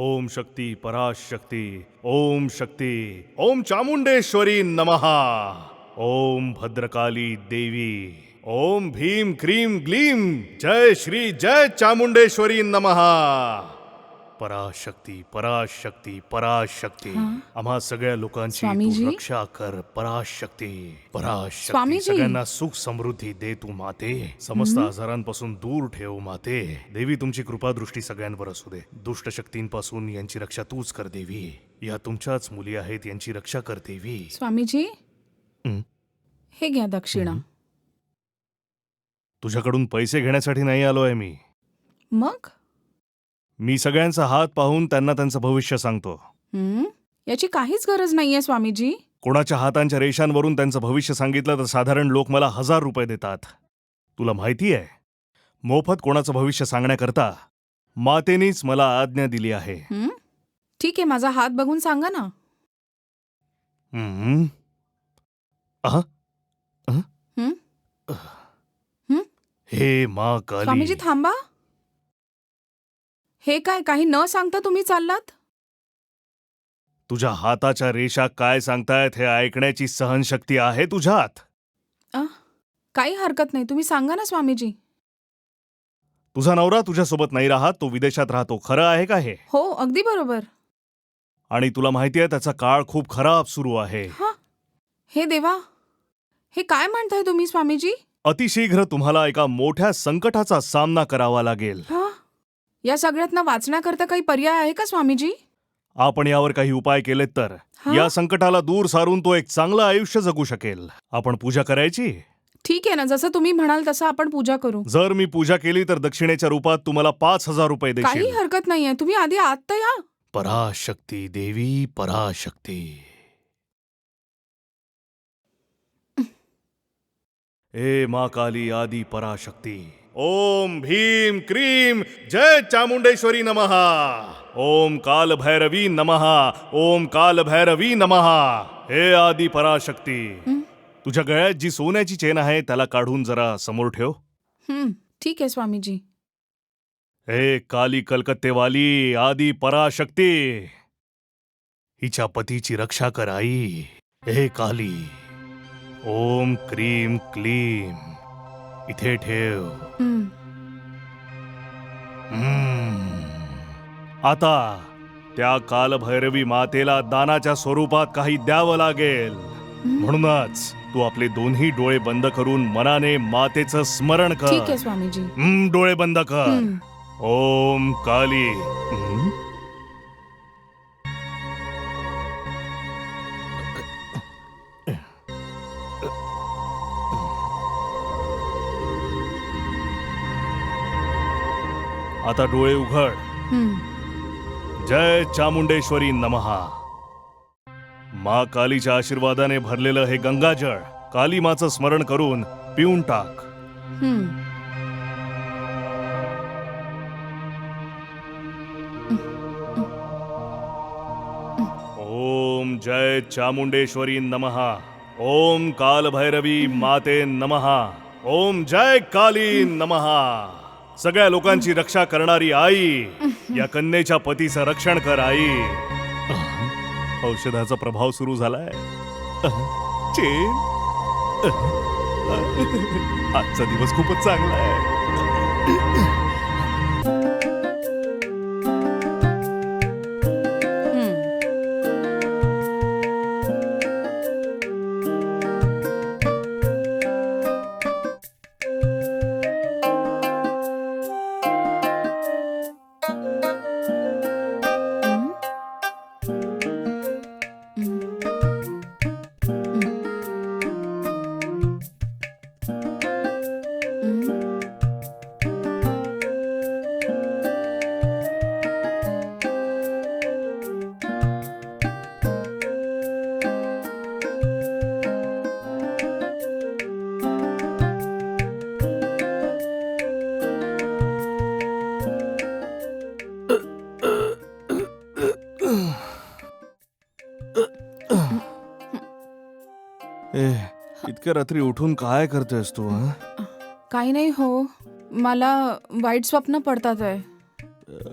ओम शक्ती पराशक्ती ओम शक्ती ओम चामुंडेश्वरी नमहा ओम भद्रकाली देवी ओम भीम क्रीम ग्लीम जय श्री जय चामुंडेश्वरी नमहा पराशक्ती पराशक्ती पराशक्ती. आम्हा सगळ्या लोकांची तू? रक्षा कर पराशक्ती. पराशक्ती. स्वामीजी? सगळ्यांना सुख समृद्धी दे तू माते. समस्त आजारांपासून दूर ठेव माते. देवी तुमची कृपा दृष्टी सगळ्यांवर असू दे. दुष्ट शक्तींपासून यांची रक्षा तूच कर देवी. या तुमच्याच मुली आहेत यांची रक्षा कर देवी. स्वामीजी? हं. हे घ्या दक्षिणा. तुझ्याकडून पैसे घेण्यासाठी नाही आलोय मी. मग? मी सगळ्यांचा हात पाहून त्यांना त्यांचं भविष्य सांगतो हं? याची काहीच गरज नाहीये स्वामीजी कोणाच्या हातांच्या रेषांवरून त्यांचं भविष्य सांगितलं तर साधारण लोक मला हजार रुपये देतात तुला माहिती आहे मोफत कोणाचं भविष्य सांगण्याकरता मातेनीच मला आज्ञा दिली आहे हं? ठीक आहे माझा हात बघून सांगा ना हम्म. अह? अह? हं? अह. हं? हे मा काली स्वामीजी थांबा हे काय काही न सांगता तुम्ही चाललात? तुझ्या हाताच्या रेषा काय सांगतायत हे ऐकण्याची सहनशक्ती आहे तुझ्यात? काही हरकत नाही. तुम्ही सांगा ना स्वामीजी. तुझा नवरा तुझ्यासोबत नाही राहत तो विदेशात राहतो. खरं आहे का हे? हो अगदी बरोबर. आणि तुला माहिती आहे त्याचा काळ खूप खराब सुरू आहे. हा. हे देवा हे काय म्हणताय तुम्ही स्वामीजी? अतिशीघ्र तुम्हाला एका मोठ्या संकटाचा सामना करावा लागेल. हा. या सगळ्यातनं वाचण्याकरता काही पर्याय आहे का स्वामीजी? आपण यावर काही उपाय केलेत तर. हा? या संकटाला दूर सारून तो एक चांगलं आयुष्य जगू शकेल. आपण पूजा करायची? ठीक आहे ना जसं तुम्ही म्हणाल तसं आपण पूजा करू. जर मी पूजा केली तर दक्षिणेच्या रूपात तुम्हाला पाच हजार रुपये काही देशील हरकत नाहीये तुम्ही आधी आत तर या. पराशक्ती देवी पराशक्ती. ए मा काली आदि पराशक्ती. ओम भीम क्रीम जय चामुंडेश्वरी नमहा ओम काल भैरवी नमहा ओम काल भैरवी नमहा हे आदि पराशक्ती? तुझ्या गळ्यात जी सोन्याची चेन आहे त्याला काढून जरा समोर ठेव. हं, ठीक आहे स्वामीजी. हे काली कलकत्तेवाली आदी पराशक्ती हिच्या पतीची रक्षा कर आई. हे काली ओम क्रीम क्लीम. इथे ठेव. आता त्या कालभैरवी मातेला दानाच्या स्वरूपात काही द्यावं लागेल. म्हणूनच तू आपले दोन्ही डोळे बंद करून मनाने मातेचं स्मरण कर. आहे स्वामीजी. हम्म, डोळे बंद कर. ओम काली? आता डोळे उघड. जय चामुंडेश्वरी नमहा. मा कालीच्या आशीर्वादाने भरलेलं हे गंगाजळ काली माचं स्मरण करून पिऊन टाक. ओम जय चामुंडेश्वरी नमहा. ओम काल भैरवी माते नमहा. ओम जय काली नमहा. सगळ्या लोकांची रक्षा करणारी आई या कन्येच्या पतीचं रक्षण कर आई. औषधाचा प्रभाव सुरू झालाय. चेन. आजचा दिवस खूपच चांगला आहे. इतक्या रात्री उठून काय करतेस तू हं? काही नाही हो. मला वाईट स्वप्न पडतात आहे.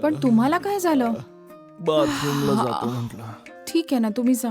पण तुम्हाला काय झालं? बाथरूमला जातो म्हटलं. ठीक आहे ना तुम्ही जा.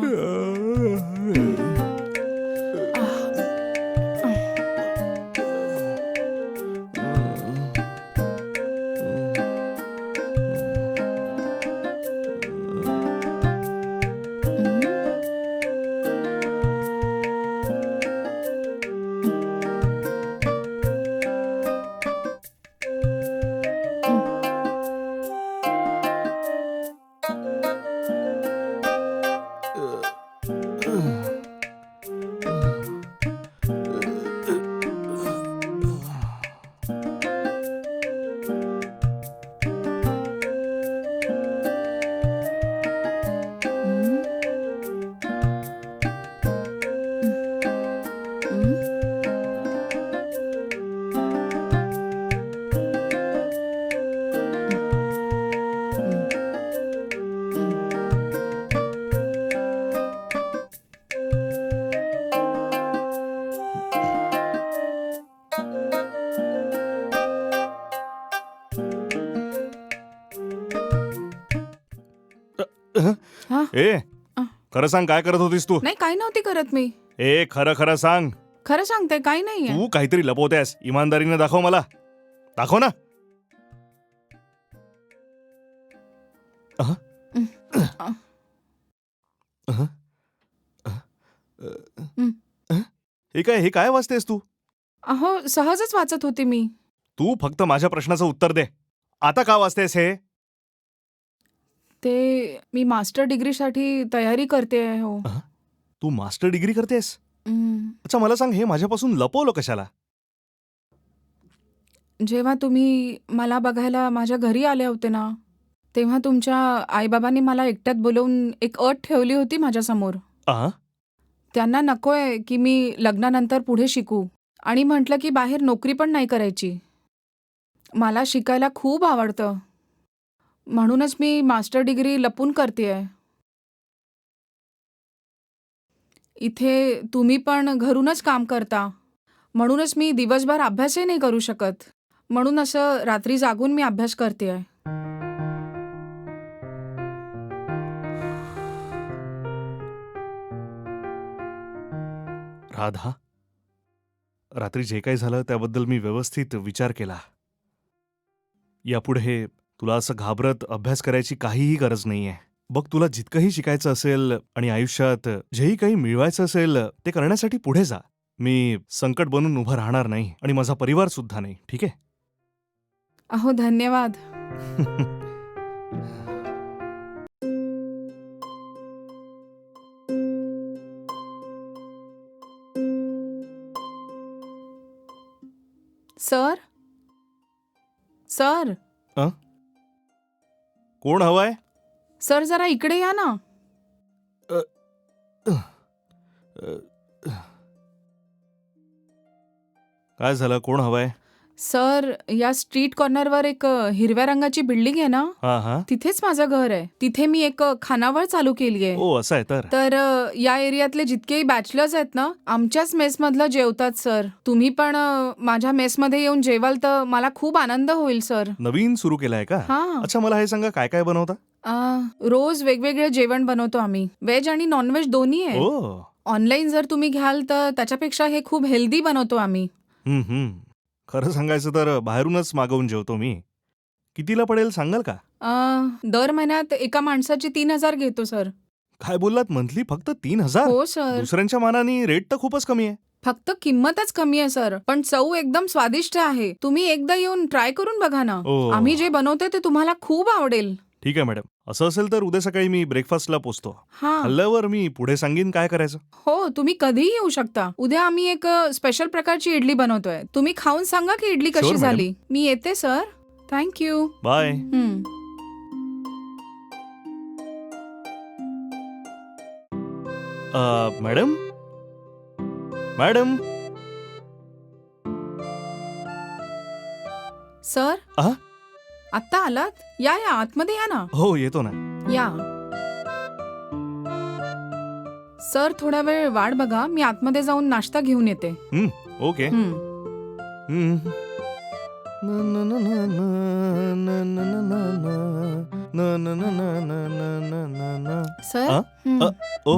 हा ए अ. खरं सांग काय करत होतीस तू नाही काही नव्हती करत मी ए खरं खरं सांग खरं सांगते काही नाहीये तू काहीतरी लपवतेस इमानदारीने दाखव मला दाखव ना अह? अ. अह? अह? हं. अह? हे काय हे काय वाचतेस तू अहो सहजच वाचत होते मी तू फक्त माझ्या प्रश्नाचं उत्तर दे आता का वाचतेस हे ते मी मास्टर डिग्रीसाठी तयारी करते हो. तू मास्टर डिग्री करतेस हम्म. अच्छा मला सांग हे माझ्यापासून लपवलं कशाला? जेव्हा तुम्ही मला बघायला माझ्या घरी आले होते ना तेव्हा तुमच्या आईबाबांनी मला एकट्यात बोलवून एक अट ठेवली होती माझ्यासमोर. आ त्यांना नकोय की मी लग्नानंतर पुढे शिकू. आणि म्हटलं की बाहेर नोकरी पण नाही करायची. मला शिकायला खूप आवडतं. म्हणूनच मी मास्टर डिग्री लपून करते आहे इथे तुम्ही पण घरूनच काम करता. म्हणूनच मी दिवसभर अभ्यासही नाही करू शकत. म्हणून असं रात्री जागून मी अभ्यास करते आहे राधा रात्री जे काही झालं त्याबद्दल मी व्यवस्थित विचार केला. यापुढे तुला असं घाबरत अभ्यास करायची काहीही गरज नाहीये. बघ तुला जितकंही शिकायचं असेल आणि आयुष्यात जेही काही मिळवायचं असेल ते करण्यासाठी पुढे जा. मी संकट बनून उभं राहणार नाही आणि माझा परिवार सुद्धा नाही ठीक आहे? अहो धन्यवाद. सर? सर? कोण हवाय? सर जरा इकडे या ना. काय झालं? कोण हवाय? सर या स्ट्रीट कॉर्नरवर एक अ, हिरव्या रंगाची बिल्डिंग आहे ना? हा हा. तिथेच माझं घर आहे. तिथे मी एक अ, खानावळ चालू केली आहे. ओ असं आहे तर. तर अ, या एरियातले जितकेही बॅचलर्स आहेत ना आमच्याच मेसमधलं जेवतात सर. तुम्ही पण अ, माझ्या मेसमध्ये येऊन जेवाल तर मला खूप आनंद होईल सर. नवीन सुरू केलाय का? हा. अच्छा मला हे सांगा काय काय बनवता? रोज वेगवेगळे जेवण बनवतो आम्ही. व्हेज आणि नॉनव्हेज दोन्ही आहे. ओ. ऑनलाईन जर तुम्ही घ्याल तर त्याच्यापेक्षा हे खूप हेल्दी बनवतो आम्ही. हम्म, हम्म. खरं सांगायचं तर बाहेरूनच मागवून जेवतो मी. कितीला पडेल सांगाल का? अ, दर महिन्यात एका माणसाची तीन हजार घेतो सर. काय बोललात? मंथली फक्त तीन हजार? हो सर. दुसऱ्यांच्या मानाने रेट तर खूपच कमी आहे. फक्त किंमतच कमी आहे सर. पण चव एकदम स्वादिष्ट आहे. तुम्ही एकदा येऊन ट्राय करून बघा ना. ओ. आम्ही जे बनवतोय ते तुम्हाला खूप आवडेल. ठीक आहे मॅडम. असं असेल तर उद्या सकाळी मी ब्रेकफास्टला पोचतो. हा. खाल्ल्यावर मी पुढे सांगेन काय करायचं. हो तुम्ही कधीही येऊ शकता. उद्या आम्ही एक स्पेशल प्रकारची इडली बनवतोय. तुम्ही खाऊन सांगा की इडली कशी madam. झाली. मी येते सर थँक्यू बाय हम्म. अ, मॅडम मॅडम सर आ? आत्ता आलात या या आतमध्ये या ना हो येतो ना या सर थोडा वेळ वाट बघा मी आतमध्ये जाऊन नाश्ता घेऊन येते ओके हम्म. हम्म. सर आ? हं. अ. ओ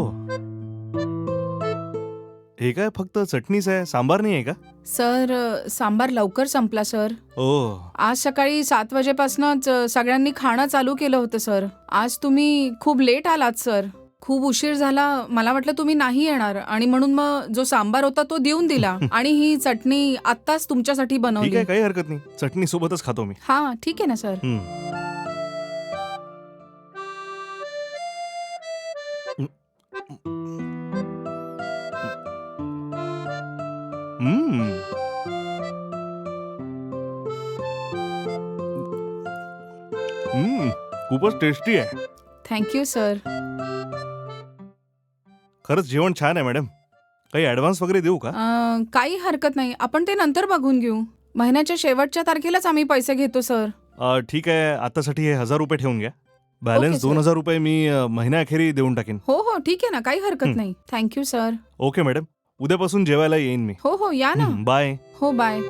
हे काय फक्त चटणीच आहे सांबार नाही आहे का सर सांबार लवकर संपला सर. ओ. आज सकाळी सात वाजेपासूनच सगळ्यांनी खाणं चालू केलं होतं सर. आज तुम्ही खूप लेट आलात सर. खूप उशीर झाला मला वाटलं तुम्ही नाही येणार. आणि म्हणून मग जो सांबार होता तो देऊन दिला. आणि ही चटणी आत्ताच तुमच्यासाठी ठीक बनवली. आहे काही हरकत नाही. चटणी सोबतच खातो मी. हा ठीक आहे ना सर. हम्म. खूपच टेस्टी आहे. थँक्यू सर खरंच जेवण छान आहे मॅडम काही ऍडव्हान्स वगैरे देऊ का? अ, काही हरकत नाही. आपण ते नंतर बघून घेऊ. महिन्याच्या शेवटच्या तारखेलाच आम्ही पैसे घेतो सर अ, ठीक आहे. आतासाठी हे हजार रुपये ठेवून घ्या. Balance sir. दोन हजार रुपये मी अ, महिन्याअखेरी देऊन टाकेन. हो हो ठीक आहे ना. काही हरकत हं. नाही. थँक्यू सर ओके मॅडम उद्यापासून जेवायला येईन मी. हो हो या ना. हं, बाय हो बाय